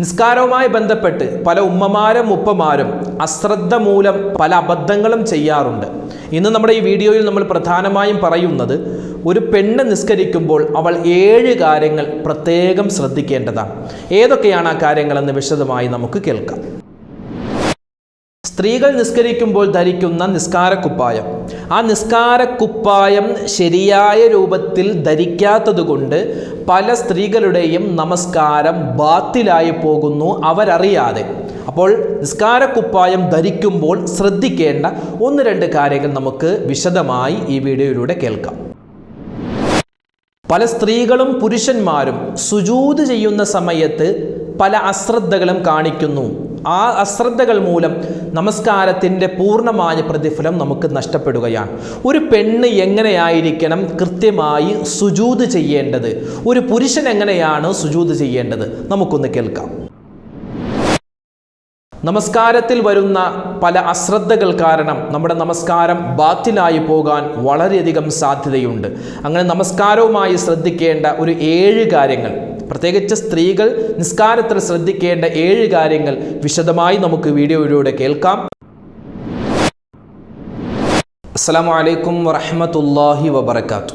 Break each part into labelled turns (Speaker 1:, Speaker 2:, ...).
Speaker 1: നിസ്കാരവുമായി ബന്ധപ്പെട്ട് പല ഉമ്മമാരും ഉപ്പമാരും അശ്രദ്ധ മൂലം പല അബദ്ധങ്ങളും ചെയ്യാറുണ്ട്. ഇന്ന് നമ്മുടെ ഈ വീഡിയോയിൽ നമ്മൾ പ്രധാനമായും പറയുന്നത് ഒരു പെണ്ണ് നിസ്കരിക്കുമ്പോൾ അവൾ ഏഴ് കാര്യങ്ങൾ പ്രത്യേകം ശ്രദ്ധിക്കേണ്ടതാണ്. ഏതൊക്കെയാണ് ആ കാര്യങ്ങളെന്ന് വിശദമായി നമുക്ക് കേൾക്കാം. സ്ത്രീകൾ നിസ്കരിക്കുമ്പോൾ ധരിക്കുന്ന നിസ്കാരക്കുപ്പായം. ആ നിസ്കാരക്കുപ്പായം ശരിയായ രൂപത്തിൽ ധരിക്കാത്തതുകൊണ്ട് പല സ്ത്രീകളുടെയും നമസ്കാരം ബാത്തിലായി പോകുന്നു അവരറിയാതെ. അപ്പോൾ നിസ്കാരക്കുപ്പായം ധരിക്കുമ്പോൾ ശ്രദ്ധിക്കേണ്ട ഒന്ന് രണ്ട് കാര്യങ്ങൾ നമുക്ക് വിശദമായി ഈ വീഡിയോയിലൂടെ കേൾക്കാം. പല സ്ത്രീകളും പുരുഷന്മാരും സുജൂത് ചെയ്യുന്ന സമയത്ത് പല അശ്രദ്ധകളും കാണിക്കുന്നു. ആ അശ്രദ്ധകൾ മൂലം നമസ്കാരത്തിന്റെ പൂർണമായ പ്രതിഫലം നമുക്ക് നഷ്ടപ്പെടുകയാണ്. ഒരു പെണ്ണ് എങ്ങനെയായിരിക്കണം കൃത്യമായി സുജൂത് ചെയ്യേണ്ടത്? ഒരു പുരുഷൻ എങ്ങനെയാണ് സുജൂത് ചെയ്യേണ്ടത്? നമുക്കൊന്ന് കേൾക്കാം. നമസ്കാരത്തിൽ വരുന്ന പല അശ്രദ്ധകൾ കാരണം നമ്മുടെ നമസ്കാരം ബാത്തിലായി പോകാൻ വളരെയധികം സാധ്യതയുണ്ട്. അങ്ങനെ നമസ്കാരവുമായി ശ്രദ്ധിക്കേണ്ട ഒരു ഏഴ് കാര്യങ്ങൾ. പ്രത്യേകിച്ച് സ്ത്രീകൾ നിസ്കാരത്തിൽ ശ്രദ്ധിക്കേണ്ട ഏഴ് കാര്യങ്ങൾ വിശദമായി നമുക്ക് വീഡിയോയിലൂടെ കേൾക്കാം. അസ്സലാമു അലൈക്കും വറഹ്മത്തുള്ളാഹി വബറകാത്തു.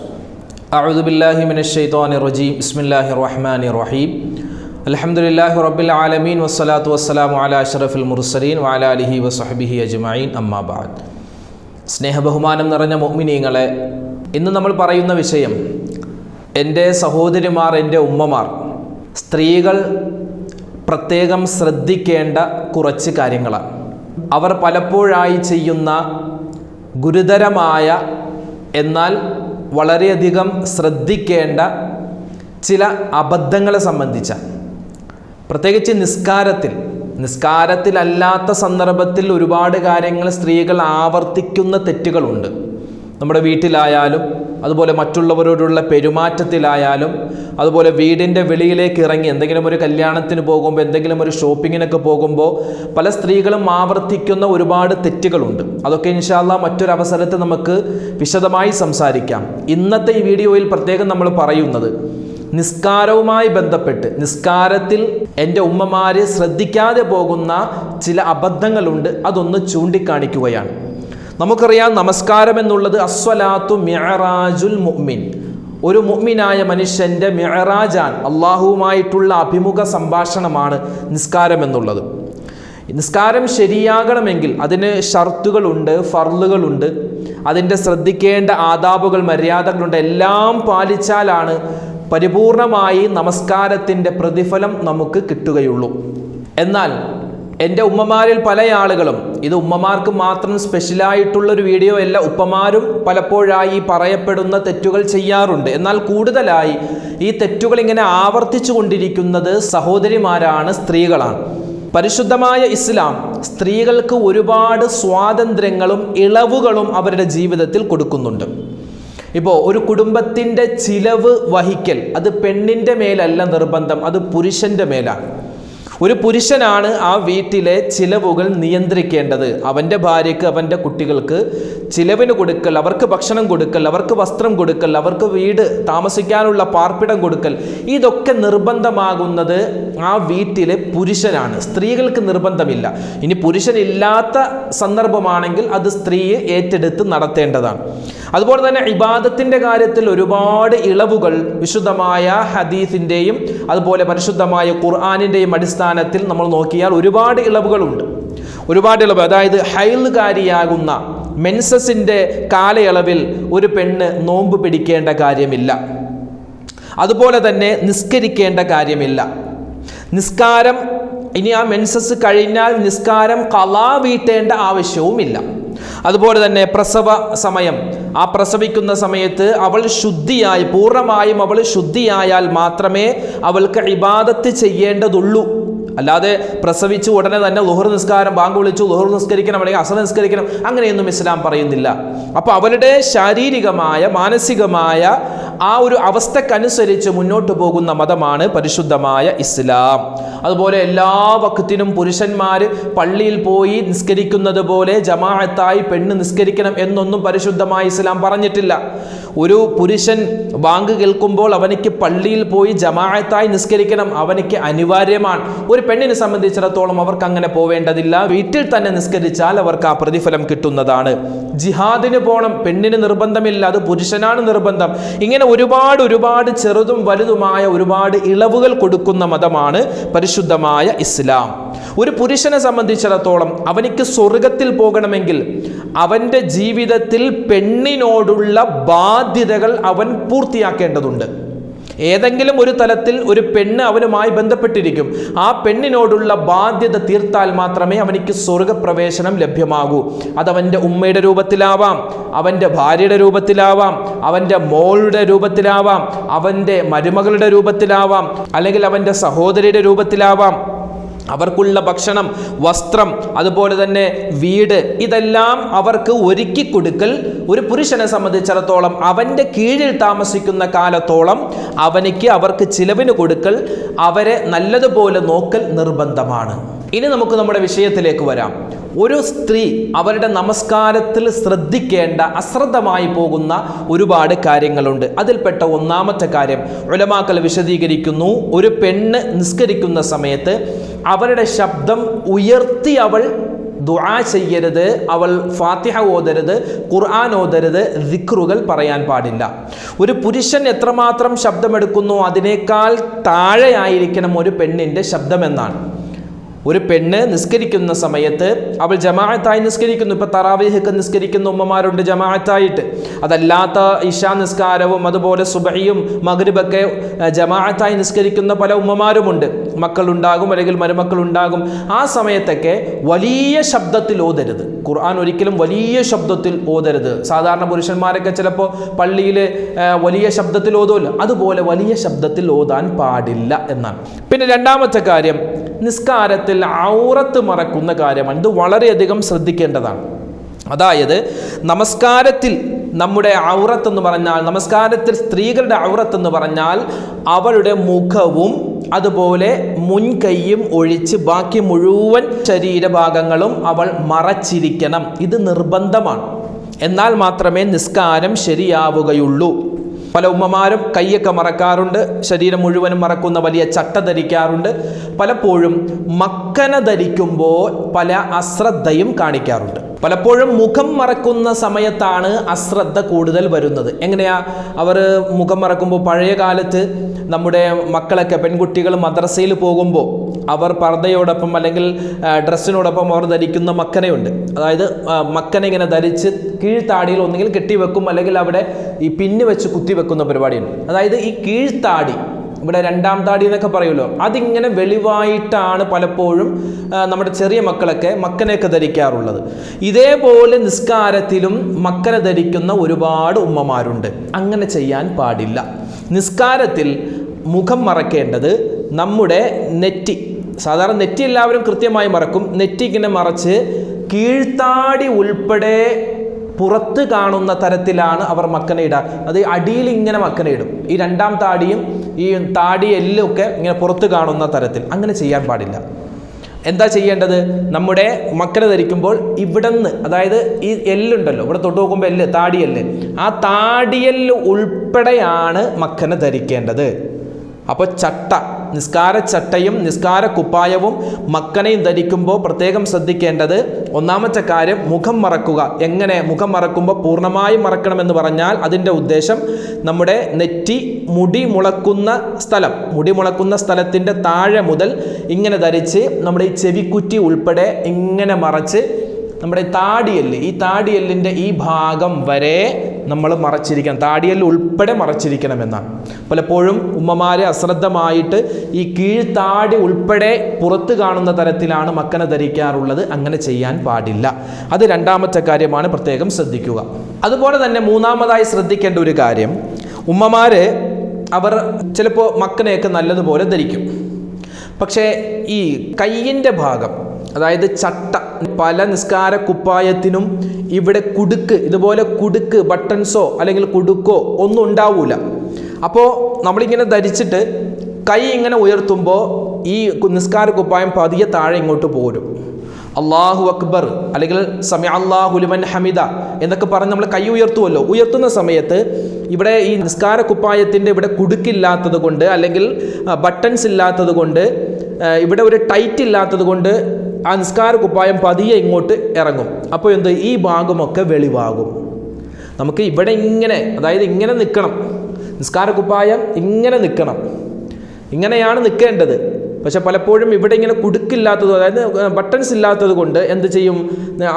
Speaker 1: അഊദു ബില്ലാഹി മിനശ് ശൈത്വാനിർ റജീം. ബിസ്മില്ലാഹിർ റഹ്മാനിർ റഹീം. അൽഹംദുലില്ലാഹി റബ്ബിൽ ആലമീൻ. വസ്സലാത്തു വസ്സലാമു അലാ അഷ്റഫിൽ മുർസലീൻ വഅലാ അലിഹി വസഹ്ബിഹി അജ്മഈൻ. അമ്മാ ബഅദ്. സ്നേഹബഹുമാനം നിറഞ്ഞ മുഅ്മിനീങ്ങളെ ഇന്ന് നമ്മൾ പറയുന്ന വിഷയം എന്റെ സഹോദരിമാർ എന്റെ ഉമ്മമാർ സ്ത്രീകൾ പ്രത്യേകം ശ്രദ്ധിക്കേണ്ട കുറച്ച് കാര്യങ്ങളാണ് അവർ പലപ്പോഴായി ചെയ്യുന്ന ഗുരുതരമായ എന്നാൽ വളരെയധികം ശ്രദ്ധിക്കേണ്ട ചില അബദ്ധങ്ങളെ സംബന്ധിച്ച. പ്രത്യേകിച്ച് നിസ്കാരത്തിൽ. നിസ്കാരത്തിലല്ലാത്ത സന്ദർഭത്തിൽ ഒരുപാട് കാര്യങ്ങൾ സ്ത്രീകൾ ആവർത്തിക്കുന്ന തെറ്റുകളുണ്ട്. നമ്മുടെ വീട്ടിലായാലും അതുപോലെ മറ്റുള്ളവരോടുള്ള പെരുമാറ്റത്തിലായാലും അതുപോലെ വീടിന്റെ വെളിയിലേക്ക് ഇറങ്ങി എന്തെങ്കിലും ഒരു കല്യാണത്തിന് പോകുമ്പോൾ എന്തെങ്കിലും ഒരു ഷോപ്പിങ്ങിനൊക്കെ പോകുമ്പോൾ പല സ്ത്രീകളും ആവർത്തിക്കുന്ന ഒരുപാട് തെറ്റുകളുണ്ട്. അതൊക്കെ ഇൻഷാല്ല മറ്റൊരവസരത്തിൽ നമുക്ക് വിശദമായി സംസാരിക്കാം. ഇന്നത്തെ ഈ വീഡിയോയിൽ പ്രത്യേകം നമ്മൾ പറയുന്നത് നിസ്കാരവുമായി ബന്ധപ്പെട്ട് നിസ്കാരത്തിൽ എന്റെ ഉമ്മമാരെ ശ്രദ്ധിക്കാതെ പോകുന്ന ചില അബദ്ധങ്ങളുണ്ട് അതൊന്ന് ചൂണ്ടിക്കാണിക്കുകയാണ്. നമുക്കറിയാം നമസ്കാരം എന്നുള്ളത് അസ്വലാത്തു മിഹറാജുൽ മുഅ്മിൻ. ഒരു മുഅ്മിനായ മനുഷ്യന്റെ മിഹറാജാൻ അള്ളാഹുവുമായിട്ടുള്ള അഭിമുഖ സംഭാഷണമാണ് നിസ്കാരം എന്നുള്ളത്. നിസ്കാരം ശരിയാകണമെങ്കിൽ അതിന് ഷർത്തുകളുണ്ട് ഫർലുകളുണ്ട് അതിന്റെ ശ്രദ്ധിക്കേണ്ട ആദാബുകൾ മര്യാദകളുണ്ട് എല്ലാം പാലിച്ചാലാണ് പരിപൂർണമായി നമസ്കാരത്തിന്റെ പ്രതിഫലം നമുക്ക് കിട്ടുകയുള്ളൂ. എന്നാൽ എന്റെ ഉമ്മമാരിൽ പല ആളുകളും ഇത് ഉമ്മമാർക്ക് മാത്രം സ്പെഷ്യലായിട്ടുള്ളൊരു വീഡിയോ അല്ല ഉപ്പമാരും പലപ്പോഴായി പറയപ്പെടുന്ന തെറ്റുകൾ ചെയ്യാറുണ്ട്. എന്നാൽ കൂടുതലായി ഈ തെറ്റുകൾ ഇങ്ങനെ ആവർത്തിച്ചു കൊണ്ടിരിക്കുന്നത് സഹോദരിമാരാണ് സ്ത്രീകളാണ്. പരിശുദ്ധമായ ഇസ്ലാം സ്ത്രീകൾക്ക് ഒരുപാട് സ്വാതന്ത്ര്യങ്ങളും ഇളവുകളും അവരുടെ ജീവിതത്തിൽ കൊടുക്കുന്നുണ്ട്. ഇപ്പോൾ ഒരു കുടുംബത്തിന്റെ ചിലവ് വഹിക്കൽ അത് പെണ്ണിന്റെ മേലല്ല നിർബന്ധം അത് പുരുഷന്റെ മേലാണ്. ഒരു പുരുഷനാണ് ആ വീട്ടിലെ ചിലവുകൾ നിയന്ത്രിക്കേണ്ടത്. അവന്റെ ഭാര്യയ്ക്ക് അവന്റെ കുട്ടികൾക്ക് ചിലവിന് കൊടുക്കൽ അവർക്ക് ഭക്ഷണം കൊടുക്കൽ അവർക്ക് വസ്ത്രം കൊടുക്കൽ അവർക്ക് വീട് താമസിക്കാനുള്ള പാർപ്പിടം കൊടുക്കൽ. ഇതൊക്കെ നിർബന്ധമാകുന്നത് ആ വീട്ടിലെ പുരുഷനാണ്. സ്ത്രീകൾക്ക് നിർബന്ധമില്ല. ഇനി പുരുഷനില്ലാത്ത സന്ദർഭമാണെങ്കിൽ അത് സ്ത്രീയെ ഏറ്റെടുത്ത് നടത്തേണ്ടതാണ്. അതുപോലെ തന്നെ ഇബാദത്തിന്റെ കാര്യത്തിൽ ഒരുപാട് ഇളവുകൾ വിശുദ്ധമായ ഹദീസിന്റെയും അതുപോലെ പരിശുദ്ധമായ ഖുർആാനിന്റെയും അടിസ്ഥാനത്തിൽ നമ്മൾ നോക്കിയാൽ ഒരുപാട് ഇളവുകളുണ്ട്. ഒരുപാട് ഇളവ് അതായത് ഹൈലുകാരിയാകുന്ന മെൻസസിന്റെ കാലയളവിൽ ഒരു പെണ്ണ് നോമ്പ് പിടിക്കേണ്ട കാര്യമില്ല. അതുപോലെ തന്നെ നിസ്കരിക്കേണ്ട കാര്യമില്ല. നിസ്കാരം ഇനി ആ മെൻസസ് കഴിഞ്ഞാൽ നിസ്കാരം കലാ വീട്ടേണ്ട ആവശ്യവുമില്ല. അതുപോലെ തന്നെ പ്രസവ സമയം ആ പ്രസവിക്കുന്ന സമയത്ത് അവൾ ശുദ്ധിയായി പൂർണമായും അവൾ ശുദ്ധിയായാൽ മാത്രമേ അവൾക്ക് ഇബാദത്ത് ചെയ്യേണ്ടതുള്ളൂ. അല്ലാതെ പ്രസവിച്ചു ഉടനെ തന്നെ ലുഹർ നിസ്കാരം ബാങ്ക് വിളിച്ചു ലുഹർ നിസ്കരിക്കണം അല്ലെങ്കിൽ അസർ നിസ്കരിക്കണം അങ്ങനെയൊന്നും ഇസ്ലാം പറയുന്നില്ല. അപ്പോൾ അവരുടെ ശാരീരികമായ മാനസികമായ ആ ഒരു അവസ്ഥക്കനുസരിച്ച് മുന്നോട്ട് പോകുന്ന മതമാണ് പരിശുദ്ധമായ ഇസ്ലാം. അതുപോലെ എല്ലാ വക്തിനും പുരുഷന്മാർ പള്ളിയിൽ പോയി നിസ്കരിക്കുന്നത് പോലെ ജമാഅത്തായി പെണ്ണ് നിസ്കരിക്കണം എന്നൊന്നും പരിശുദ്ധമായ ഇസ്ലാം പറഞ്ഞിട്ടില്ല. ഒരു പുരുഷൻ ബാങ്ക് കേൾക്കുമ്പോൾ അവനിക്ക് പള്ളിയിൽ പോയി ജമാഅത്തായി നിസ്കരിക്കണം അവനിക്ക് അനിവാര്യമാണ്. ഒരു പെണ്ണിനെ സംബന്ധിച്ചിടത്തോളം അവർക്ക് അങ്ങനെ പോവേണ്ടതില്ല. വീട്ടിൽ തന്നെ നിസ്കരിച്ചാൽ അവർക്ക് ആ പ്രതിഫലം കിട്ടുന്നതാണ്. ജിഹാദിന് പോകണം പെണ്ണിന് നിർബന്ധമില്ല അത് പുരുഷനാണ് നിർബന്ധം. ഇങ്ങനെ ഒരുപാട് ഒരുപാട് ചെറുതും വലുതുമായ ഒരുപാട് ഇളവുകൾ കൊടുക്കുന്ന മതമാണ് പരിശുദ്ധമായ ഇസ്ലാം. ഒരു പുരുഷനെ സംബന്ധിച്ചിടത്തോളം അവനിക്ക് സ്വർഗത്തിൽ പോകണമെങ്കിൽ അവന്റെ ജീവിതത്തിൽ പെണ്ണിനോടുള്ള ബാധ്യതകൾ അവൻ പൂർത്തിയാക്കേണ്ടതുണ്ട്. ഏതെങ്കിലും ഒരു തലത്തിൽ ഒരു പെണ്ണ് അവനുമായി ബന്ധപ്പെട്ടിരിക്കും. ആ പെണ്ണിനോടുള്ള ബാധ്യത തീർത്താൽ മാത്രമേ അവനിക്ക് സ്വർഗപ്രവേശനം ലഭ്യമാകൂ. അതവന്റെ ഉമ്മയുടെ രൂപത്തിലാവാം അവന്റെ ഭാര്യയുടെ രൂപത്തിലാവാം അവന്റെ മോളുടെ രൂപത്തിലാവാം അവന്റെ മരുമകളുടെ രൂപത്തിലാവാം അല്ലെങ്കിൽ അവന്റെ സഹോദരിയുടെ രൂപത്തിലാവാം. അവർക്കുള്ള ഭക്ഷണം വസ്ത്രം അതുപോലെ തന്നെ വീട് ഇതെല്ലാം അവർക്ക് ഒരുക്കി കൊടുക്കൽ ഒരു പുരുഷനെ സംബന്ധിച്ചിടത്തോളം അവന്റെ കീഴിൽ താമസിക്കുന്ന കാലത്തോളം അവനിക്ക് അവർക്ക് ചിലവിന് കൊടുക്കൽ അവരെ നല്ലതുപോലെ നോക്കൽ നിർബന്ധമാണ്. ഇനി നമുക്ക് നമ്മുടെ വിഷയത്തിലേക്ക് വരാം. ഒരു സ്ത്രീ അവരുടെ നമസ്കാരത്തിൽ ശ്രദ്ധിക്കേണ്ട അശ്രദ്ധമായി പോകുന്ന ഒരുപാട് കാര്യങ്ങളുണ്ട്. അതിൽപ്പെട്ട ഒന്നാമത്തെ കാര്യം ഉലമാക്കൽ വിശദീകരിക്കുന്നു ഒരു പെണ്ണ് നിസ്കരിക്കുന്ന സമയത്ത് അവരുടെ ശബ്ദം ഉയർത്തി അവൾ ദുആ ചെയ്യരുത് അവൾ ഫാത്തിഹ ഓതരുത് ഖുർആൻ ഓതരുത് ദിക്റുകൾ പറയാൻ പാടില്ല. ഒരു പുരുഷൻ എത്രമാത്രം ശബ്ദമെടുക്കുന്നു അതിനേക്കാൾ താഴെയായിരിക്കണം ഒരു പെണ്ണിന്റെ ശബ്ദമെന്നാണ്. ഒരു പെണ്ണ് നിസ്കരിക്കുന്ന സമയത്ത് അവൾ ജമാഅത്തായി നിസ്കരിക്കുന്നു. ഇപ്പം തറാവീഹൊക്കെ നിസ്കരിക്കുന്ന ഉമ്മമാരുണ്ട് ജമാഅത്തായിട്ട്. അതല്ലാത്ത ഇഷാ നിസ്കാരവും അതുപോലെ സുബഹിയും മകരുബൊക്കെ ജമാഅത്തായി നിസ്കരിക്കുന്ന പല ഉമ്മമാരുമുണ്ട്. മക്കളുണ്ടാകും അല്ലെങ്കിൽ മരുമക്കളുണ്ടാകും. ആ സമയത്തൊക്കെ വലിയ ശബ്ദത്തിൽ ഓതരുത്. ഖുർആൻ ഒരിക്കലും വലിയ ശബ്ദത്തിൽ ഓതരുത്. സാധാരണ പുരുഷന്മാരൊക്കെ ചിലപ്പോൾ പള്ളിയിൽ വലിയ ശബ്ദത്തിൽ ഓതുമല്ലോ അതുപോലെ വലിയ ശബ്ദത്തിൽ ഓതാൻ പാടില്ല എന്നാണ്. പിന്നെ രണ്ടാമത്തെ കാര്യം നിസ്കാരത്തിൽ ഔറത്ത് മറക്കുന്ന കാര്യമാണ്. ഇത് വളരെയധികം ശ്രദ്ധിക്കേണ്ടതാണ്. അതായത് നമസ്കാരത്തിൽ നമ്മുടെ ഔറത്ത് എന്ന് പറഞ്ഞാൽ നമസ്കാരത്തിൽ സ്ത്രീകളുടെ ഔറത്ത് എന്ന് പറഞ്ഞാൽ അവളുടെ മുഖവും അതുപോലെ മുൻകൈയും ഒഴിച്ച് ബാക്കി മുഴുവൻ ശരീരഭാഗങ്ങളും അവൾ മറച്ചിരിക്കണം. ഇത് നിർബന്ധമാണ്. എന്നാൽ മാത്രമേ നിസ്കാരം ശരിയാവുകയുള്ളൂ. പല ഉമ്മമാരും കൈയൊക്കെ മറക്കാറുണ്ട് ശരീരം മുഴുവനും മറക്കുന്ന വലിയ ചട്ട ധരിക്കാറുണ്ട്. പലപ്പോഴും മക്കന ധരിക്കുമ്പോൾ പല അശ്രദ്ധയും കാണിക്കാറുണ്ട്. പലപ്പോഴും മുഖം മറക്കുന്ന സമയത്താണ് അശ്രദ്ധ കൂടുതൽ വരുന്നത്. എങ്ങനെയാ? അവർ മുഖം മറക്കുമ്പോൾ പഴയ കാലത്ത് നമ്മുടെ മക്കളൊക്കെ പെൺകുട്ടികൾ മദ്രസയിൽ പോകുമ്പോൾ അവർ പർദ്ദയോടൊപ്പം അല്ലെങ്കിൽ ഡ്രസ്സിനോടൊപ്പം അവർ ധരിക്കുന്ന മക്കനയുണ്ട്. അതായത് മക്കന ഇങ്ങനെ ധരിച്ച് കീഴ്ത്താടിയിൽ ഒന്നുകിൽ കെട്ടിവെക്കും അല്ലെങ്കിൽ അവിടെ ഈ പിന്ന് വെച്ച് കുത്തിവെക്കുന്ന പരിപാടിയുണ്ട്. അതായത് ഈ കീഴ്ത്താടി ഇവിടെ രണ്ടാം താടി എന്നൊക്കെ പറയുമല്ലോ. അതിങ്ങനെ വെളിവായിട്ടാണ് പലപ്പോഴും നമ്മുടെ ചെറിയ മക്കളൊക്കെ മക്കനെയൊക്കെ ധരിക്കാറുള്ളത്. ഇതേപോലെ നിസ്കാരത്തിലും മക്കനെ ധരിക്കുന്ന ഒരുപാട് ഉമ്മമാരുണ്ട്. അങ്ങനെ ചെയ്യാൻ പാടില്ല. നിസ്കാരത്തിൽ മുഖം മറക്കേണ്ടത് നമ്മുടെ നെറ്റി. സാധാരണ നെറ്റി എല്ലാവരും കൃത്യമായി മറക്കും. നെറ്റി ഇങ്ങനെ മറച്ച് കീഴ്ത്താടി ഉൾപ്പെടെ പുറത്ത് കാണുന്ന തരത്തിലാണ് അവർ മക്കനെ ഇടുക. അത് അടിയിൽ ഇങ്ങനെ മക്കനെ ഇടും. ഈ രണ്ടാം താടിയും ഈ താടി എല്ലൊക്കെ ഇങ്ങനെ പുറത്ത് കാണുന്ന തരത്തിൽ. അങ്ങനെ ചെയ്യാൻ പാടില്ല. എന്താ ചെയ്യേണ്ടത്? നമ്മുടെ മക്കനെ ധരിക്കുമ്പോൾ ഇവിടുന്ന് അതായത് ഈ എല്ലുണ്ടല്ലോ ഇവിടെ തൊട്ട് നോക്കുമ്പോൾ എല്ല് താടിയല്ല് ആ താടിയെല്ല് ഉൾപ്പെടെയാണ് മക്കനെ ധരിക്കേണ്ടത്. അപ്പോൾ ചട്ട നിസ്കാര ചട്ടയും നിസ്കാര കുപ്പായവും മക്കനയും ധരിക്കുമ്പോൾ പ്രത്യേകം ശ്രദ്ധിക്കേണ്ടത് ഒന്നാമത്തെ കാര്യം മുഖം മറക്കുക. എങ്ങനെ മുഖം മറക്കുമ്പോൾ പൂർണമായും മറക്കണമെന്ന് പറഞ്ഞാൽ അതിന്റെ ഉദ്ദേശം നമ്മുടെ നെറ്റി മുടി മുളക്കുന്ന സ്ഥലം മുടി മുളക്കുന്ന സ്ഥലത്തിന്റെ താഴെ മുതൽ ഇങ്ങനെ ധരിച്ച് നമ്മുടെ ഈ ചെവിക്കുറ്റി ഉൾപ്പെടെ ഇങ്ങനെ മറച്ച് നമ്മുടെ താടിയെല്ല് ഈ താടിയല്ലിന്റെ ഈ ഭാഗം വരെ നമ്മൾ മറച്ചിരിക്കണം. താടിയൽ ഉൾപ്പെടെ മറച്ചിരിക്കണമെന്നാണ്. പലപ്പോഴും ഉമ്മമാരെ അശ്രദ്ധമായിട്ട് ഈ കീഴ്ത്താടി ഉൾപ്പെടെ പുറത്ത് കാണുന്ന തരത്തിലാണ് മക്കനെ ധരിക്കാറുള്ളത്. അങ്ങനെ ചെയ്യാൻ പാടില്ല. അത് രണ്ടാമത്തെ കാര്യമാണ് പ്രത്യേകം ശ്രദ്ധിക്കുക. അതുപോലെ തന്നെ മൂന്നാമതായി ശ്രദ്ധിക്കേണ്ട ഒരു കാര്യം ഉമ്മമാര് അവർ ചിലപ്പോൾ മക്കനെയൊക്കെ നല്ലതുപോലെ ധരിക്കും. പക്ഷേ ഈ കയ്യിന്റെ ഭാഗം അതായത് ചട്ട പല നിസ്കാര കുപ്പായത്തിനും ഇവിടെ കുടുക്ക് ഇതുപോലെ കുടുക്ക് ബട്ടൺസോ അല്ലെങ്കിൽ കുടുക്കോ ഒന്നും ഉണ്ടാവൂല. അപ്പോൾ നമ്മളിങ്ങനെ ധരിച്ചിട്ട് കൈ ഇങ്ങനെ ഉയർത്തുമ്പോൾ ഈ നിസ്കാര കുപ്പായം പതിയെ താഴെ ഇങ്ങോട്ട് പോരും. അള്ളാഹു അക്ബർ അല്ലെങ്കിൽ സമയ അള്ളാഹുലുമൻ ഹമിദ എന്നൊക്കെ പറഞ്ഞ് നമ്മൾ കൈ ഉയർത്തുമല്ലോ ഉയർത്തുന്ന സമയത്ത് ഇവിടെ ഈ നിസ്കാര കുപ്പായത്തിന്റെ ഇവിടെ കുടുക്കില്ലാത്തത് കൊണ്ട് അല്ലെങ്കിൽ ബട്ടൺസ് ഇല്ലാത്തത് കൊണ്ട് ഇവിടെ ഒരു ടൈറ്റ് ഇല്ലാത്തത് കൊണ്ട് ആ നിസ്കാര കുപ്പായം പതിയെ ഇങ്ങോട്ട് ഇറങ്ങും. അപ്പോൾ എന്ത്? ഈ ഭാഗമൊക്കെ വെളിവാകും. നമുക്ക് ഇവിടെ ഇങ്ങനെ അതായത് ഇങ്ങനെ നിൽക്കണം. നിസ്കാര കുപ്പായം ഇങ്ങനെ നിൽക്കണം. ഇങ്ങനെയാണ് നിൽക്കേണ്ടത്. പക്ഷെ പലപ്പോഴും ഇവിടെ ഇങ്ങനെ കുടുക്കില്ലാത്തത് അതായത് ബട്ടൺസ് ഇല്ലാത്തത് കൊണ്ട് എന്ത് ചെയ്യും?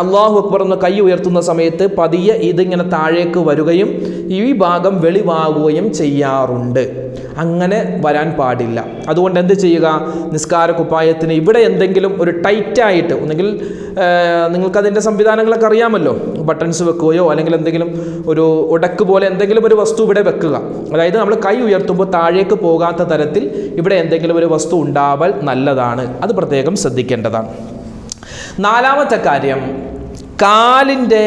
Speaker 1: അള്ളാഹു അക്ബർ എന്ന് കൈ ഉയർത്തുന്ന സമയത്ത് പതിയെ ഇതിങ്ങനെ താഴേക്ക് വരികയും ഈ ഭാഗം വെളിവാകുകയും ചെയ്യാറുണ്ട്. അങ്ങനെ വരാൻ പാടില്ല. അതുകൊണ്ട് എന്ത് ചെയ്യുക? നിസ്കാര കുപ്പായത്തിന് ഇവിടെ എന്തെങ്കിലും ഒരു ടൈറ്റായിട്ട് ഒന്നെങ്കിൽ നിങ്ങൾക്കതിന്റെ സംവിധാനങ്ങളൊക്കെ അറിയാമല്ലോ ബട്ടൺസ് വെക്കുകയോ അല്ലെങ്കിൽ എന്തെങ്കിലും ഒരു ഉടക്ക് പോലെ എന്തെങ്കിലും ഒരു വസ്തു ഇവിടെ വെക്കുക. അതായത് നമ്മൾ കൈ ഉയർത്തുമ്പോൾ താഴേക്ക് പോകാത്ത തരത്തിൽ ഇവിടെ എന്തെങ്കിലും ഒരു വസ്തു ഉണ്ടാവൽ നല്ലതാണ്. അത് പ്രത്യേകം ശ്രദ്ധിക്കേണ്ടതാണ്. നാലാമത്തെ കാര്യം കാലിന്റെ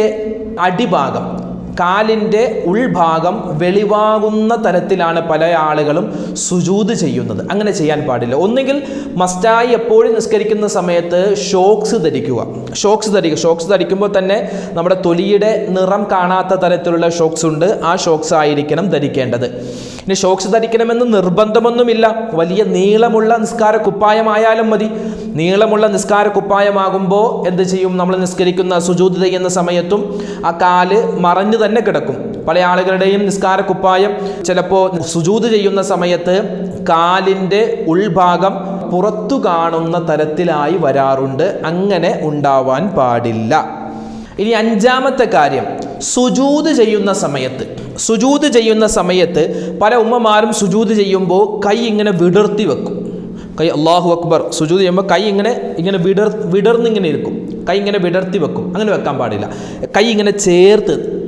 Speaker 1: അടിഭാഗം കാലിന്റെ ഉൾഭാഗം വെളിവാകുന്ന തരത്തിലാണ് പല ആളുകളും സുജൂത് ചെയ്യുന്നത്. അങ്ങനെ ചെയ്യാൻ പാടില്ല. ഒന്നുകിൽ മസ്റ്റായി എപ്പോഴും നിസ്കരിക്കുന്ന സമയത്ത് ഷോക്സ് ധരിക്കുക. ഷോക്സ് ധരിക്കുക. ഷോക്സ് ധരിക്കുമ്പോൾ തന്നെ നമ്മുടെ തൊലിയുടെ നിറം കാണാത്ത തരത്തിലുള്ള ഷോക്സ് ഉണ്ട്. ആ ഷോക്സ് ആയിരിക്കണം ധരിക്കേണ്ടത്. ഇനി ഷോക്സ് ധരിക്കണമെന്ന് നിർബന്ധമൊന്നുമില്ല. വലിയ നീളമുള്ള നിസ്കാര കുപ്പായമായാലും മതി. നീളമുള്ള നിസ്കാര കുപ്പായമാകുമ്പോൾ എന്ത് ചെയ്യും? നമ്മൾ നിസ്കരിക്കുന്ന സുജൂത് ചെയ്യുന്ന സമയത്തും ആ കാൽ മറഞ്ഞു തന്നെ കിടക്കും. പല ആളുകളുടെയും നിസ്കാര കുപ്പായം ചിലപ്പോൾ സുജൂത് ചെയ്യുന്ന സമയത്ത് കാലിന്റെ ഉൾഭാഗം പുറത്തു കാണുന്ന തരത്തിലായി വരാറുണ്ട്. അങ്ങനെ ഉണ്ടാവാൻ പാടില്ല. ഇനി അഞ്ചാമത്തെ കാര്യം. സുജൂത് ചെയ്യുന്ന സമയത്ത് സുജൂത് ചെയ്യുന്ന സമയത്ത് പല ഉമ്മമാരും സുജൂത് ചെയ്യുമ്പോൾ കൈ ഇങ്ങനെ വിടർത്തി വെക്കും. കൈ അള്ളാഹു അക്ബർ സുജൂത് ചെയ്യുമ്പോൾ കൈ ഇങ്ങനെ ഇങ്ങനെ വിടർ വിടർന്നിങ്ങനെ ഇരിക്കും. കൈ ഇങ്ങനെ വിടർത്തി വെക്കും. അങ്ങനെ വെക്കാൻ പാടില്ല. കൈ ഇങ്ങനെ ചേർത്ത്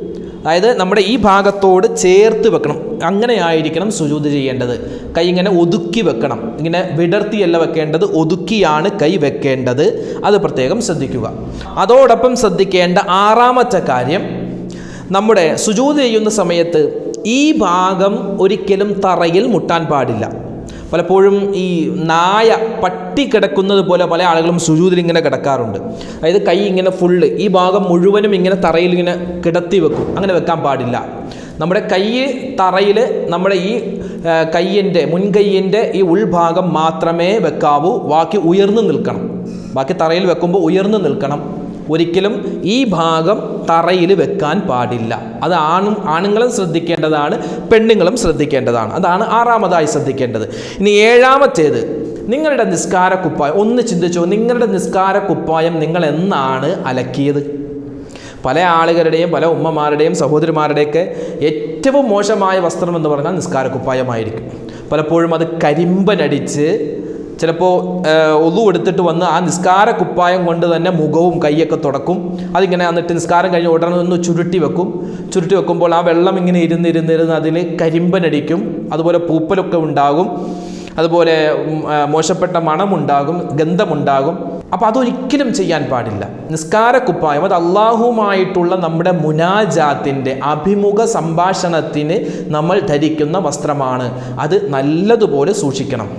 Speaker 1: അതായത് നമ്മുടെ ഈ ഭാഗത്തോട് ചേർത്ത് വെക്കണം. അങ്ങനെ ആയിരിക്കണം സുജൂത് ചെയ്യേണ്ടത്. കൈ ഇങ്ങനെ ഒതുക്കി വെക്കണം. ഇങ്ങനെ വിടർത്തിയല്ല വെക്കേണ്ടത് ഒതുക്കിയാണ് കൈ വെക്കേണ്ടത്. അത് പ്രത്യേകം ശ്രദ്ധിക്കുക. അതോടൊപ്പം ശ്രദ്ധിക്കേണ്ട ആറാമത്തെ കാര്യം നമ്മുടെ സുജൂത് ചെയ്യുന്ന സമയത്ത് ഈ ഭാഗം ഒരിക്കലും തറയിൽ മുട്ടാൻ പാടില്ല. പലപ്പോഴും ഈ നായ പട്ടി കിടക്കുന്നത് പോലെ പല ആളുകളും സുജൂതിൽ ഇങ്ങനെ കിടക്കാറുണ്ട്. അതായത് കൈ ഇങ്ങനെ ഫുള്ള് ഈ ഭാഗം മുഴുവനും ഇങ്ങനെ തറയിൽ ഇങ്ങനെ കിടത്തി വെക്കും. അങ്ങനെ വെക്കാൻ പാടില്ല. നമ്മുടെ കൈ തറയിൽ നമ്മുടെ ഈ കയ്യിന്റെ മുൻകൈയിന്റെ ഈ ഉൾഭാഗം മാത്രമേ വെക്കാവൂ. ബാക്കി ഉയർന്നു നിൽക്കണം. ബാക്കി തറയിൽ വെക്കുമ്പോൾ ഉയർന്നു നിൽക്കണം. ഒരിക്കലും ഈ ഭാഗം തറയിൽ വെക്കാൻ പാടില്ല. അത് ആണും ആണുങ്ങളും ശ്രദ്ധിക്കേണ്ടതാണ് പെണ്ണുങ്ങളും ശ്രദ്ധിക്കേണ്ടതാണ്. അതാണ് ആറാമതായി ശ്രദ്ധിക്കേണ്ടത്. ഇനി ഏഴാമത്തേത് നിങ്ങളുടെ നിസ്കാര കുപ്പായം ഒന്ന് ചിന്തിച്ചോ നിങ്ങളുടെ നിസ്കാര കുപ്പായം നിങ്ങൾ എന്നാണ് അലക്കിയത്? പല ആളുകളുടെയും പല ഉമ്മമാരുടെയും സഹോദരിമാരുടെയൊക്കെ ഏറ്റവും മോശമായ വസ്ത്രം എന്ന് പറഞ്ഞാൽ നിസ്കാര കുപ്പായമായിരിക്കും പലപ്പോഴും അത് കരിമ്പനടിച്ച് ചിലപ്പോൾ ഒതു എടുത്തിട്ട് വന്ന് ആ നിസ്കാര കുപ്പായം കൊണ്ട് തന്നെ മുഖവും കൈയൊക്കെ തുടക്കും. അതിങ്ങനെ എന്നിട്ട് നിസ്കാരം കഴിഞ്ഞ് ഉടനെ ഒന്ന് ചുരുട്ടി വെക്കും. ചുരുട്ടി വെക്കുമ്പോൾ ആ വെള്ളം ഇങ്ങനെ ഇരുന്ന് ഇരുന്ന് ഇരുന്ന് അതിൽ കരിമ്പനടിക്കും. അതുപോലെ പൂപ്പലൊക്കെ ഉണ്ടാകും. അതുപോലെ മോശപ്പെട്ട മണമുണ്ടാകും ഗന്ധമുണ്ടാകും. അപ്പോൾ അതൊരിക്കലും ചെയ്യാൻ പാടില്ല. നിസ്കാര കുപ്പായം അത് അള്ളാഹുമായിട്ടുള്ള നമ്മുടെ മുനാജാത്തിന്റെ അഭിമുഖ സംഭാഷണത്തിന് നമ്മൾ ധരിക്കുന്ന വസ്ത്രമാണ്. അത് നല്ലതുപോലെ സൂക്ഷിക്കണം.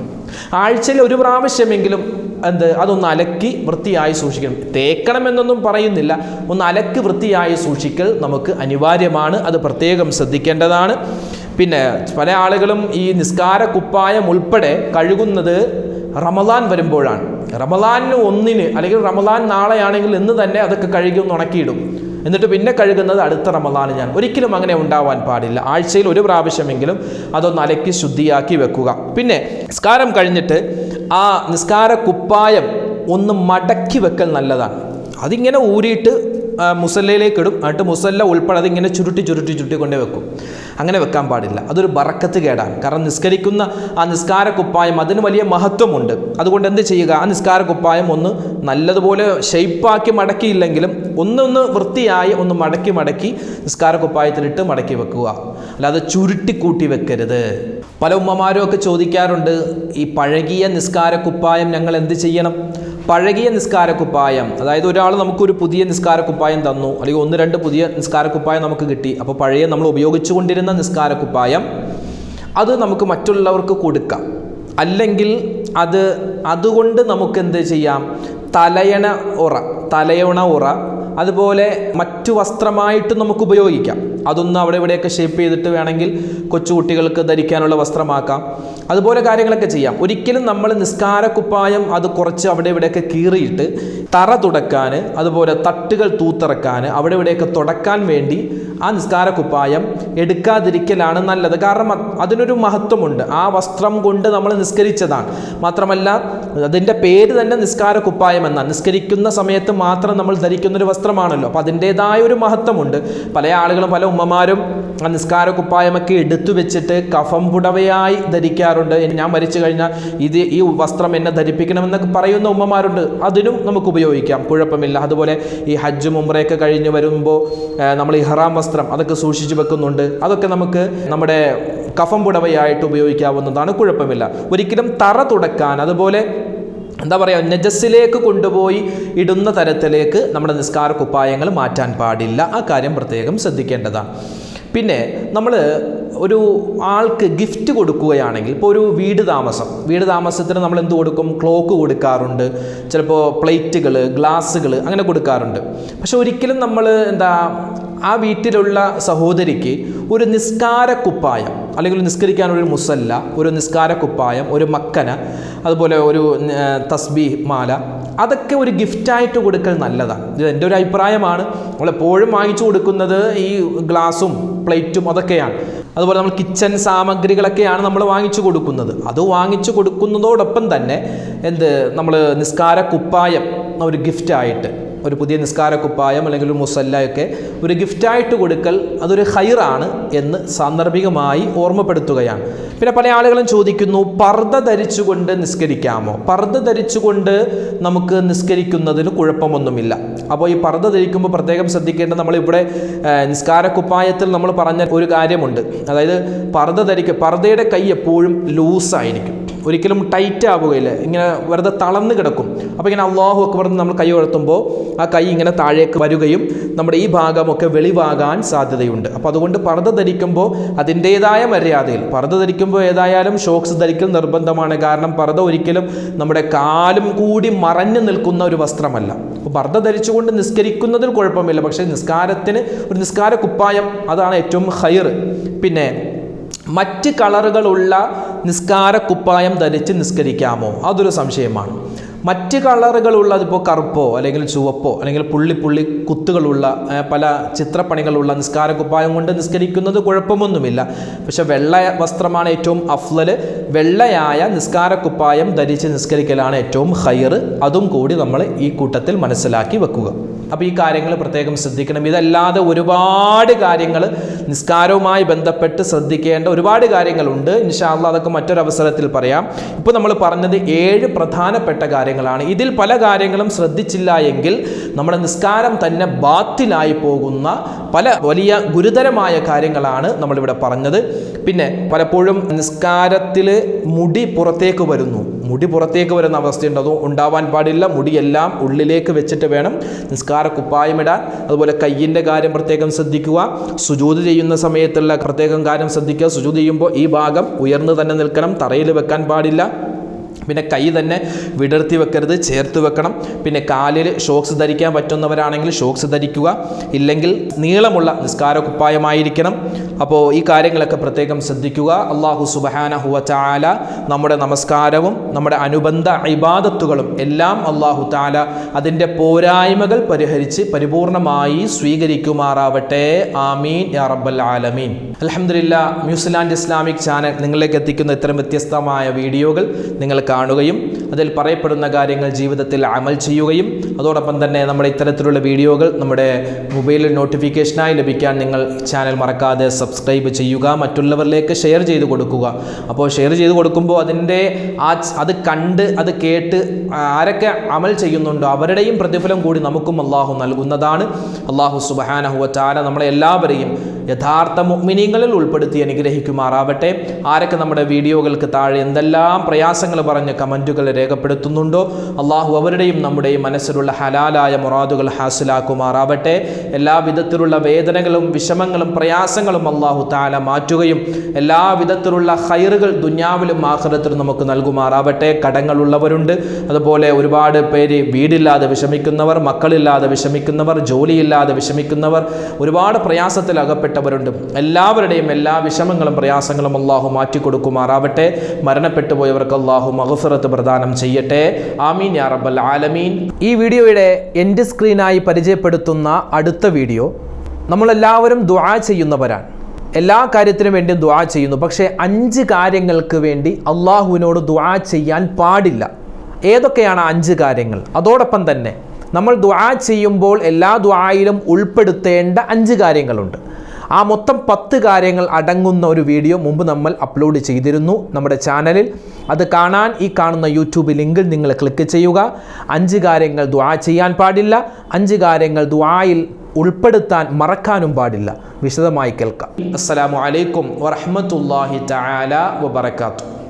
Speaker 1: ആഴ്ചയിൽ ഒരു പ്രാവശ്യമെങ്കിലും എന്ത് അതൊന്ന് അലക്കി വൃത്തിയായി സൂക്ഷിക്കണം. തേക്കണമെന്നൊന്നും പറയുന്നില്ല. ഒന്ന് അലക്കി വൃത്തിയായി സൂക്ഷിക്കൽ നമുക്ക് അനിവാര്യമാണ്. അത് പ്രത്യേകം ശ്രദ്ധിക്കേണ്ടതാണ്. പിന്നെ പല ആളുകളും ഈ നിസ്കാര കുപ്പായം ഉൾപ്പെടെ കഴുകുന്നത് റമദാൻ വരുമ്പോഴാണ്. റമദാനിന് ഒന്നിന് അല്ലെങ്കിൽ റമദാൻ നാളെയാണെങ്കിൽ ഇന്ന് തന്നെ അതൊക്കെ കഴുകി ഒന്ന് ഉണക്കിയിടും. എന്നിട്ട് പിന്നെ കഴുകുന്നത് അടുത്ത റമദാന് ഞാൻ. ഒരിക്കലും അങ്ങനെ ഉണ്ടാവാൻ പാടില്ല. ആഴ്ചയിൽ ഒരു പ്രാവശ്യമെങ്കിലും അതൊന്ന് അലക്കി ശുദ്ധിയാക്കി വെക്കുക. പിന്നെ നിസ്കാരം കഴിഞ്ഞിട്ട് ആ നിസ്കാര കുപ്പായം ഒന്ന് മടക്കി വെക്കൽ നല്ലതാണ്. അതിങ്ങനെ ഊരിയിട്ട് മുസല്ലയിലേക്ക് ഇടും. എന്നിട്ട് മുസല്ല ഉൾപ്പെടെ അതിങ്ങനെ ചുരുട്ടി ചുരുട്ടി ചുരുട്ടി കൊണ്ടേ വെക്കും. അങ്ങനെ വെക്കാൻ പാടില്ല. അതൊരു ബറക്കത്ത് കേടാണ്. കാരണം നിസ്കരിക്കുന്ന ആ നിസ്കാര കുപ്പായം അതിന് വലിയ മഹത്വമുണ്ട്. അതുകൊണ്ട് എന്ത് ചെയ്യുക? ആ നിസ്കാര കുപ്പായം ഒന്ന് നല്ലതുപോലെ ഷെയ്പ്പാക്കി മടക്കിയില്ലെങ്കിലും ഒന്നൊന്ന് വൃത്തിയായി ഒന്ന് മടക്കി മടക്കി നിസ്കാര കുപ്പായത്തിലിട്ട് മടക്കി വെക്കുക. അല്ലാതെ ചുരുട്ടി കൂട്ടി വെക്കരുത്. പല ഉമ്മമാരും ഒക്കെ ചോദിക്കാറുണ്ട് ഈ പഴകിയ നിസ്കാര കുപ്പായം ഞങ്ങൾ എന്ത് ചെയ്യണം? പഴകിയ നിസ്കാര കുപ്പായം അതായത് ഒരാൾ നമുക്കൊരു പുതിയ നിസ്കാര കുപ്പായം തന്നു അല്ലെങ്കിൽ ഒന്ന് രണ്ട് പുതിയ നിസ്കാര കുപ്പായം നമുക്ക് കിട്ടി അപ്പോൾ പഴയ നമ്മൾ ഉപയോഗിച്ചുകൊണ്ടിരുന്ന നിസ്കാര കുപ്പായം അത് നമുക്ക് മറ്റുള്ളവർക്ക് കൊടുക്കാം. അല്ലെങ്കിൽ അത് അതുകൊണ്ട് നമുക്ക് എന്ത് ചെയ്യാം? തലയണ ഉറ തലയണ ഉറ അതുപോലെ മറ്റു വസ്ത്രമായിട്ട് നമുക്ക് ഉപയോഗിക്കാം. അതൊന്ന് അവിടെ ഇവിടെയൊക്കെ ഷേപ്പ് ചെയ്തിട്ട് വേണമെങ്കിൽ കൊച്ചുകുട്ടികൾക്ക് ധരിക്കാനുള്ള വസ്ത്രമാക്കാം. അതുപോലെ കാര്യങ്ങളൊക്കെ ചെയ്യാം. ഒരിക്കലും നമ്മൾ നിസ്കാര കുപ്പായം അത് കുറച്ച് അവിടെ ഇവിടെയൊക്കെ കീറിയിട്ട് തറ തുടക്കാൻ അതുപോലെ തട്ടുകൾ തൂത്തിറക്കാൻ അവിടെ ഇവിടെയൊക്കെ തുടക്കാൻ വേണ്ടി ആ നിസ്കാര കുപ്പായം എടുക്കാതിരിക്കലാണ് നല്ലത്. കാരണം അതിനൊരു മഹത്വമുണ്ട്. ആ വസ്ത്രം കൊണ്ട് നമ്മൾ നിസ്കരിച്ചതാണ്. മാത്രമല്ല അതിന്റെ പേര് തന്നെ നിസ്കാര കുപ്പായം എന്നാണ്. നിസ്കരിക്കുന്ന സമയത്ത് മാത്രം നമ്മൾ ധരിക്കുന്ന ഒരു വസ്ത്രമാണല്ലോ. അപ്പോൾ അതിന്റെതായ ഒരു മഹത്വമുണ്ട്. പല ആളുകളും പല ഉമ്മമാരും ആ നിസ്കാര കുപ്പായമൊക്കെ എടുത്തു വെച്ചിട്ട് കഫം പുടവയായി ധരിക്കാറുണ്ട്. ഞാൻ മരിച്ചു കഴിഞ്ഞാൽ ഇത് ഈ വസ്ത്രം എന്നെ ധരിപ്പിക്കണമെന്നൊക്കെ പറയുന്ന ഉമ്മമാരുണ്ട്. അതിനും നമുക്ക് ഉപയോഗിക്കാം. കുഴപ്പമില്ല. അതുപോലെ ഈ ഹജ്ജ് മുംറയൊക്കെ കഴിഞ്ഞ് വരുമ്പോൾ നമ്മൾ ഈ ഹറാം വസ്ത്രം അതൊക്കെ സൂക്ഷിച്ചു വെക്കുന്നുണ്ട്. അതൊക്കെ നമുക്ക് നമ്മുടെ കഫം പുടവയായിട്ട് ഉപയോഗിക്കാവുന്നതാണ്. കുഴപ്പമില്ല. ഒരിക്കലും തറ തുടക്കാൻ അതുപോലെ എന്താ പറയുക നജസ്സിലേക്ക് കൊണ്ടുപോയി ഇടുന്ന തരത്തിലേക്ക് നമ്മുടെ നിസ്കാര കുപ്പായങ്ങൾ മാറ്റാൻ പാടില്ല. ആ കാര്യം പ്രത്യേകം ശ്രദ്ധിക്കേണ്ടതാണ്. പിന്നെ നമ്മൾ ഒരു ആൾക്ക് ഗിഫ്റ്റ് കൊടുക്കുകയാണെങ്കിൽ ഇപ്പോൾ ഒരു വീട് താമസം. വീട് താമസത്തിന് നമ്മൾ എന്ത് കൊടുക്കും? ക്ലോക്ക് കൊടുക്കാറുണ്ട്. ചിലപ്പോൾ പ്ലേറ്റുകൾ ഗ്ലാസ്സുകൾ അങ്ങനെ കൊടുക്കാറുണ്ട്. പക്ഷെ ഒരിക്കലും നമ്മൾ എന്താ ആ വീട്ടിലുള്ള സഹോദരിക്ക് ഒരു നിസ്കാര കുപ്പായം അല്ലെങ്കിൽ നിസ്കരിക്കാനൊരു മുസല്ല ഒരു നിസ്കാര കുപ്പായം ഒരു മക്കന അതുപോലെ ഒരു തസ്ബീ മാല അതൊക്കെ ഒരു ഗിഫ്റ്റായിട്ട് കൊടുക്കൽ നല്ലതാണ്. ഇത് എന്റെ ഒരു അഭിപ്രായമാണ്. നമ്മളെപ്പോഴും വാങ്ങിച്ചു കൊടുക്കുന്നത് ഈ ഗ്ലാസും പ്ലേറ്റും അതൊക്കെയാണ്. അതുപോലെ നമ്മൾ കിച്ചൺ സാമഗ്രികളൊക്കെയാണ് നമ്മൾ വാങ്ങിച്ചു കൊടുക്കുന്നത്. അത് വാങ്ങിച്ചു കൊടുക്കുന്നതോടൊപ്പം തന്നെ എന്ത്? നമ്മൾ നിസ്കാര കുപ്പായം ഒരു ഗിഫ്റ്റായിട്ട് ഒരു പുതിയ നിസ്കാര കുപ്പായം അല്ലെങ്കിൽ ഒരു മുസല്ലയൊക്കെ ഒരു ഗിഫ്റ്റായിട്ട് കൊടുക്കൽ അതൊരു ഹൈറാണ് എന്ന് സാന്ദർഭികമായി ഓർമ്മപ്പെടുത്തുകയാണ്. പിന്നെ പല ആളുകളും ചോദിക്കുന്നു പർദ്ദ ധരിച്ചുകൊണ്ട് നിസ്കരിക്കാമോ? പർദ്ദ ധരിച്ചുകൊണ്ട് നമുക്ക് നിസ്കരിക്കുന്നതിന് കുഴപ്പമൊന്നുമില്ല. അപ്പോൾ ഈ പർദ്ദ ധരിക്കുമ്പോൾ പ്രത്യേകം ശ്രദ്ധിക്കേണ്ട നമ്മളിവിടെ നിസ്കാര കുപ്പായത്തിൽ നമ്മൾ പറഞ്ഞ ഒരു കാര്യമുണ്ട്. അതായത് പർദ്ദ ധരിക്കുക പർദ്ദയുടെ കൈ എപ്പോഴും ലൂസായിരിക്കും. ഒരിക്കലും ടൈറ്റ് ആവുകയില്ല. ഇങ്ങനെ വെറുതെ തളർന്ന് കിടക്കും. അപ്പോൾ ഇങ്ങനെ അള്ളാഹു അക്ബർ നമ്മൾ കൈ ഉയർത്തുമ്പോൾ ആ കൈ ഇങ്ങനെ താഴേക്ക് വരികയും നമ്മുടെ ഈ ഭാഗമൊക്കെ വെളിവാകാൻ സാധ്യതയുണ്ട്. അപ്പോൾ അതുകൊണ്ട് പർദ്ദ ധരിക്കുമ്പോൾ അതിന്റേതായ മര്യാദയിൽ പർദ്ദ ധരിക്കുമ്പോൾ ഏതായാലും ഷോക്സ് ധരിക്കൽ നിർബന്ധമാണ്. കാരണം പർദ്ദ ഒരിക്കലും നമ്മുടെ കാലും കൂടി മറഞ്ഞു നിൽക്കുന്ന ഒരു വസ്ത്രമല്ല. അപ്പോൾ പർദ്ദ ധരിച്ചുകൊണ്ട് നിസ്കരിക്കുന്നതിൽ കുഴപ്പമില്ല. പക്ഷേ നിസ്കാരത്തിന് ഒരു നിസ്കാര കുപ്പായം അതാണ് ഏറ്റവും ഹയർ പിന്നെ മറ്റ് കളറുകളുള്ള നിസ്കാര കുപ്പായം ധരിച്ച് നിസ്കരിക്കാമോ? അതൊരു സംശയമാണ്. മറ്റ് കളറുകളുള്ള അതിപ്പോൾ കറുപ്പോ അല്ലെങ്കിൽ ചുവപ്പോ അല്ലെങ്കിൽ പുള്ളി പുള്ളി കുത്തുകളുള്ള പല ചിത്രപ്പണികളുള്ള നിസ്കാര കുപ്പായം കൊണ്ട് നിസ്കരിക്കുന്നത് കുഴപ്പമൊന്നുമില്ല. പക്ഷെ വെള്ള വസ്ത്രമാണ് ഏറ്റവും അഫ്ലൽ വെള്ളയായ നിസ്കാര കുപ്പായം ധരിച്ച് നിസ്കരിക്കലാണ് ഏറ്റവും ഹയർ അതും കൂടി നമ്മൾ ഈ കൂട്ടത്തിൽ മനസ്സിലാക്കി വെക്കുക. അപ്പോൾ ഈ കാര്യങ്ങൾ പ്രത്യേകം ശ്രദ്ധിക്കണം. ഇതല്ലാതെ ഒരുപാട് കാര്യങ്ങൾ നിസ്കാരവുമായി ബന്ധപ്പെട്ട് ശ്രദ്ധിക്കേണ്ട ഒരുപാട് കാര്യങ്ങളുണ്ട്. ഇൻഷാല്ല അതൊക്കെ മറ്റൊരവസരത്തിൽ പറയാം. ഇപ്പോൾ നമ്മൾ പറഞ്ഞത് ഏഴ് പ്രധാനപ്പെട്ട കാര്യങ്ങളാണ്. ഇതിൽ പല കാര്യങ്ങളും ശ്രദ്ധിച്ചില്ല എങ്കിൽ നമ്മുടെ നിസ്കാരം തന്നെ ബാത്തിലായി പോകുന്ന പല വലിയ ഗുരുതരമായ കാര്യങ്ങളാണ് നമ്മളിവിടെ പറഞ്ഞത്. പിന്നെ പലപ്പോഴും നിസ്കാരത്തിൽ മുടി പുറത്തേക്ക് വരുന്നു. മുടി പുറത്തേക്ക് വരുന്ന അവസ്ഥയുണ്ട്. ഉണ്ടാവാൻ പാടില്ല. മുടിയെല്ലാം ഉള്ളിലേക്ക് വെച്ചിട്ട് വേണം നിസ്കാര കുപ്പായമിടാൻ അതുപോലെ കയ്യിന്റെ കാര്യം പ്രത്യേകം ശ്രദ്ധിക്കുക. സുജൂത് ചെയ്യുന്ന സമയത്തുള്ള പ്രത്യേകം കാര്യം ശ്രദ്ധിക്കുക. സുജൂത് ചെയ്യുമ്പോൾ ഈ ഭാഗം ഉയർന്നു തന്നെ നിൽക്കണം. തറയിൽ വെക്കാൻ പാടില്ല. പിന്നെ കൈ തന്നെ വിടർത്തി വെക്കരുത് ചേർത്ത് വെക്കണം. പിന്നെ കാലിൽ ഷോക്സ് ധരിക്കാൻ പറ്റുന്നവരാണെങ്കിൽ ഷോക്സ് ധരിക്കുക. ഇല്ലെങ്കിൽ നീളമുള്ള നിസ്കാര കുപ്പായമായിരിക്കണം അപ്പോൾ ഈ കാര്യങ്ങളൊക്കെ പ്രത്യേകം ശ്രദ്ധിക്കുക. അള്ളാഹു സുബഹാനഹുവ ചാല നമ്മുടെ നമസ്കാരവും നമ്മുടെ അനുബന്ധ ഇബാദത്തുകളും എല്ലാം അള്ളാഹു താല അതിന്റെ പോരായ്മകൾ പരിഹരിച്ച് പരിപൂർണമായി സ്വീകരിക്കുമാറാവട്ടെ. ആമീൻ. യാ റബ്ബൽ ആലമീൻ. അലഹമില്ല ന്യൂസിലാൻഡ് ഇസ്ലാമിക് ചാനൽ നിങ്ങളിലേക്ക് എത്തിക്കുന്ന ഇത്തരം വ്യത്യസ്തമായ വീഡിയോകൾ നിങ്ങൾ കാണുകയും അതിൽ പറയപ്പെടുന്ന കാര്യങ്ങൾ ജീവിതത്തിൽ അമൽ ചെയ്യുകയും അതോടൊപ്പം തന്നെ നമ്മുടെ ഇത്തരത്തിലുള്ള വീഡിയോകൾ നമ്മുടെ മൊബൈലിൽ നോട്ടിഫിക്കേഷനായി ലഭിക്കാൻ നിങ്ങൾ ചാനൽ മറക്കാതെ സബ്സ്ക്രൈബ് ചെയ്യുക മറ്റുള്ളവരിലേക്ക് ഷെയർ ചെയ്ത് കൊടുക്കുക. അപ്പോൾ ഷെയർ ചെയ്ത് കൊടുക്കുമ്പോൾ അതിന്റെ ആ അത് കണ്ട് അത് കേട്ട് ആരൊക്കെ അമൽ ചെയ്യുന്നുണ്ടോ അവരുടെയും പ്രതിഫലം കൂടി നമുക്കും അള്ളാഹു നൽകുന്നതാണ്. അള്ളാഹു സുബഹാനഹുവ ചാല നമ്മളെ എല്ലാവരെയും യഥാർത്ഥ മുഗ്മിനീങ്ങളിൽ ഉൾപ്പെടുത്തി അനുഗ്രഹിക്കുമാറാവട്ടെ. ആരൊക്കെ നമ്മുടെ വീഡിയോകൾക്ക് താഴെ എന്തെല്ലാം പ്രയാസങ്ങൾ പറഞ്ഞ് കമന്റുകൾ രേഖപ്പെടുത്തുന്നുണ്ടോ അള്ളാഹു അവരുടെയും നമ്മുടെയും മനസ്സിലുള്ള ഹലാലായ മുറാദുകൾ ഹാസിലാക്കുമാറാവട്ടെ. എല്ലാ വിധത്തിലുള്ള വേദനകളും വിഷമങ്ങളും പ്രയാസങ്ങളും അള്ളാഹു താല മാറ്റുകയും എല്ലാ വിധത്തിലുള്ള ഹൈറുകൾ ദുന്യാവിലും ആഹ്റത്തിലും നമുക്ക് നൽകുമാറാവട്ടെ. കടങ്ങളുള്ളവരുണ്ട്. അതുപോലെ ഒരുപാട് പേര് വീടില്ലാതെ വിഷമിക്കുന്നവർ മക്കളില്ലാതെ വിഷമിക്കുന്നവർ ജോലിയില്ലാതെ വിഷമിക്കുന്നവർ ഒരുപാട് പ്രയാസത്തിൽ അകപ്പെട്ടവരുണ്ട് എല്ലാവരുടെയും എല്ലാ വിഷമങ്ങളും പ്രയാസങ്ങളും അള്ളാഹു മാറ്റിക്കൊടുക്കുമാറാവട്ടെ. മരണപ്പെട്ടു പോയവർക്ക് അള്ളാഹു മഹസുറത്ത് പ്രദാനം ചെയ്യട്ടെ. ആമീൻ യാ റബ്ബൽ ആലമീൻ. ഈ വീഡിയോയുടെ എൻഡ് സ്ക്രീനായി പരിചയപ്പെടുത്തുന്ന അടുത്ത വീഡിയോ നമ്മളെല്ലാവരും ദുആ ചെയ്യുന്നവരാണ്. എല്ലാ കാര്യത്തിനും വേണ്ടിയും ദുആ ചെയ്യുന്നു. പക്ഷേ അഞ്ച് കാര്യങ്ങൾക്ക് വേണ്ടി അള്ളാഹുവിനോട് ദുആ ചെയ്യാൻ പാടില്ല. ഏതൊക്കെയാണ് അഞ്ച് കാര്യങ്ങൾ? അതോടൊപ്പം തന്നെ നമ്മൾ ദുആ ചെയ്യുമ്പോൾ എല്ലാ ദുആയിലും ഉൾപ്പെടുത്തേണ്ട അഞ്ച് കാര്യങ്ങളുണ്ട്. ആ മൊത്തം പത്ത് കാര്യങ്ങൾ അടങ്ങുന്ന ഒരു വീഡിയോ മുമ്പ് നമ്മൾ അപ്ലോഡ് ചെയ്തിരുന്നു നമ്മുടെ ചാനലിൽ അത് കാണാൻ ഈ കാണുന്ന യൂട്യൂബ് ലിങ്കിൽ നിങ്ങൾ ക്ലിക്ക് ചെയ്യുക. അഞ്ച് കാര്യങ്ങൾ ദ്വാ ചെയ്യാൻ പാടില്ല. അഞ്ച് കാര്യങ്ങൾ ദ്വായിൽ ഉൾപ്പെടുത്താൻ മറക്കാനും പാടില്ല. വിശദമായി കേൾക്കാം. അസ്സലാമു അലൈക്കും വറഹ്മത്തുള്ളാഹി തആല വബറകാതുഹു.